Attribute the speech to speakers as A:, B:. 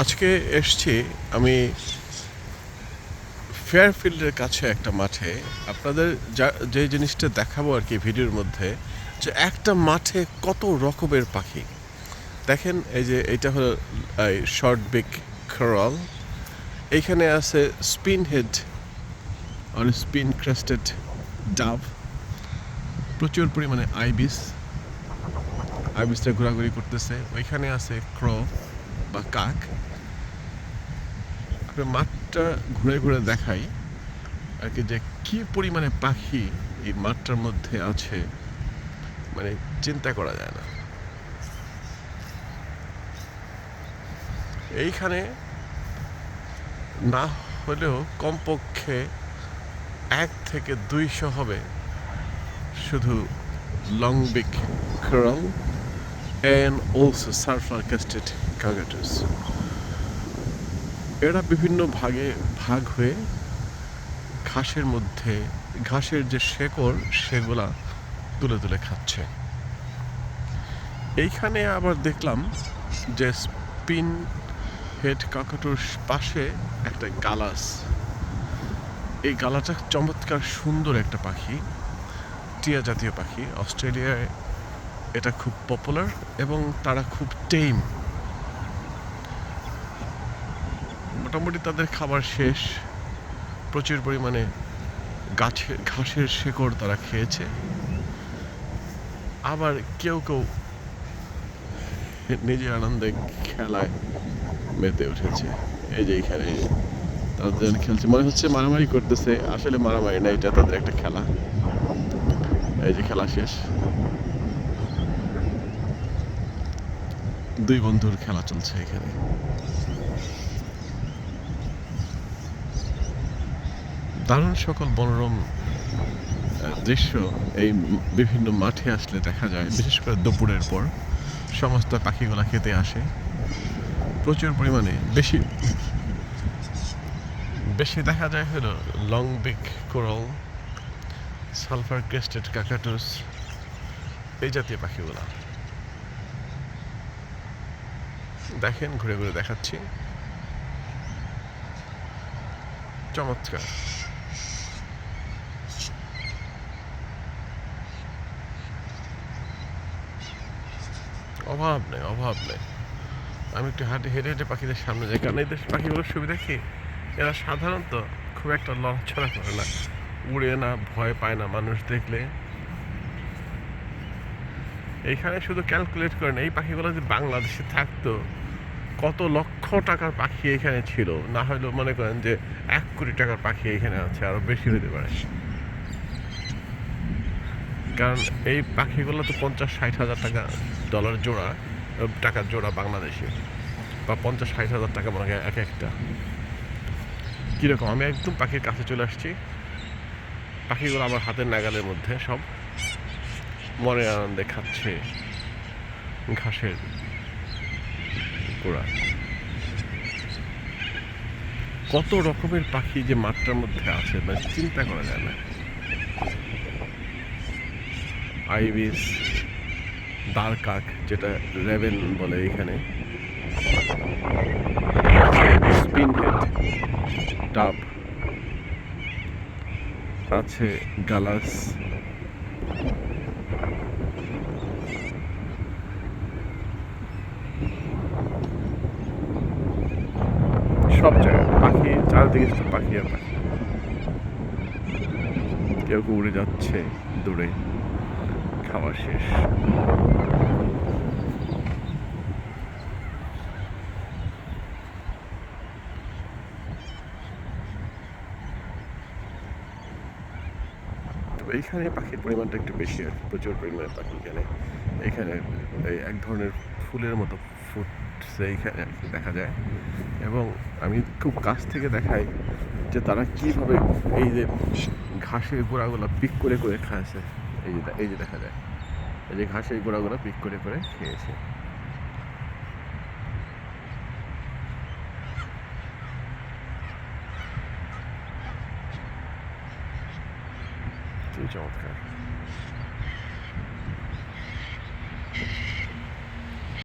A: আজকে এসছি আমি ফেয়ারফিল্ডের কাছে একটা মাঠে। আপনাদের যা, যে জিনিসটা দেখাবো আর কি ভিডিওর মধ্যে, যে একটা মাঠে কত রকমের পাখি। দেখেন, এই যে এটা হলো শর্ট বিক খরল এইখানে আছে স্পিন হেড আর স্পিন ক্রেস্টেড ডাব প্রচুর পরিমাণে আইবিস। আইবিসটা ঘোরাঘুরি করতেছে। ওইখানে আছে ক্রো বা কাক আপনি মাঠটা ঘুরে ঘুরে দেখাই, আর কি যে কি পরিমাণে পাখি এই মাঠটার মধ্যে আছে মানে চিন্তা করা যায় না। এইখানে না হলেও কমপক্ষে এক থেকে দুইশো হবে শুধু লং বিক curl and also sulfur casted cockatoos এরা বিভিন্ন ভাগে ভাগ হয়ে ঘাসের মধ্যে, ঘাসের যে শেকড়, সেগুলা তুলে তুলে খাচ্ছে। এইখানে আবার দেখলাম যে স্পিন হেড কাকাটোর পাশে একটা গালাস। এই গালাটা চমৎকার সুন্দর একটা পাখি, টিয়া জাতীয় পাখি। অস্ট্রেলিয়ায় এটা খুব পপুলার এবং তারা খুব টেম মোটামুটি তাদের খাবার শেষ। প্রচুর পরিমাণে গাছের ঘাসের শেকড় তারা খেয়েছে। আবার কেউ কেউ নিজের আনন্দে খেলায় মেতে উঠেছে। এই যে এখানে তাদের খেলছে। মনে হচ্ছে মারামারি করতেছে। আসলে মারামারি না, এটা তাদের একটা খেলা। এই যে খেলা শেষ। দুই বন্ধুর খেলা চলছে এখানে। দারুণ সকল মনোরম দৃশ্য এই বিভিন্ন মাঠে আসলে দেখা যায়, বিশেষ করে দুপুরের পর। সমস্ত পাখিগুলা খেতে আসে। প্রচুর পরিমাণে বেশি বেশি দেখা যায় হলো লং বিক কোরাল, সালফার ক্রেস্টেড কাকাটুস এই জাতীয় পাখিগুলা। দেখেন, ঘুরে ঘুরে দেখাচ্ছি। চমৎকার। অভাব নেই অভাব নেই। আমি একটু হাঁটে হেঁটে হেঁটে পাখিদের সামনে যাই। কারণ এদের পাখিগুলোর সুবিধা কি? এরা সাধারণত খুব একটা লড়াছড়া করে না। উড়ে না, ভয় পায় না মানুষ দেখলে। এইখানে শুধু ক্যালকুলেট করেন এই পাখিগুলো যদি বাংলাদেশে থাকতো, কত লক্ষ টাকার পাখি এখানে ছিল? না হলেও মনে করেন যে এক কোটি টাকার পাখি এখানে আছে, আরও বেশি হতে পারে। কারণ এই পাখিগুলো তো পঞ্চাশ, ষাট হাজার টাকা ডলার জোড়া টাকার জোড়া বাংলাদেশে। বা পঞ্চাশ, ষাট হাজার টাকা মনে এক একটা। কীরকম? আমি একদম পাখির কাছে চলে আসছি। পাখিগুলো আমার হাতের নাগালের মধ্যে সব। মনে আনন্দে খাচ্ছে ঘাসের গোড়া। কত রকমের পাখি যে মাঠটার মধ্যে আছে মানে চিন্তা করা যায় না। আইবিস দারকাক যেটা রেভেন বলে এখানে। স্পিন হেড ডাব আছে গালাস সব জায়গায়, পাখি, চারদিকে শুধু পাখি আর পাখি। কেউ উড়ে যাচ্ছে, দূরে। খাওয়া শেষ। এইখানে পাখির পরিমাণটা একটু বেশি আর প্রচুর পরিমাণে পাখি এখানে। এখানে এই এক ধরনের ফুলের মতো ফুটছে এইখানে আর কি, দেখা যায়। এবং আমি খুব কাছ থেকে দেখাই যে তারা কীভাবে এই যে ঘাসের গোড়াগুলো পিক করে করে খাচ্ছে। এই যে এই যে দেখা যায়। এই যে ঘাসের গোড়াগুলো পিক করে করে খেয়েছে। খুবই চমৎকার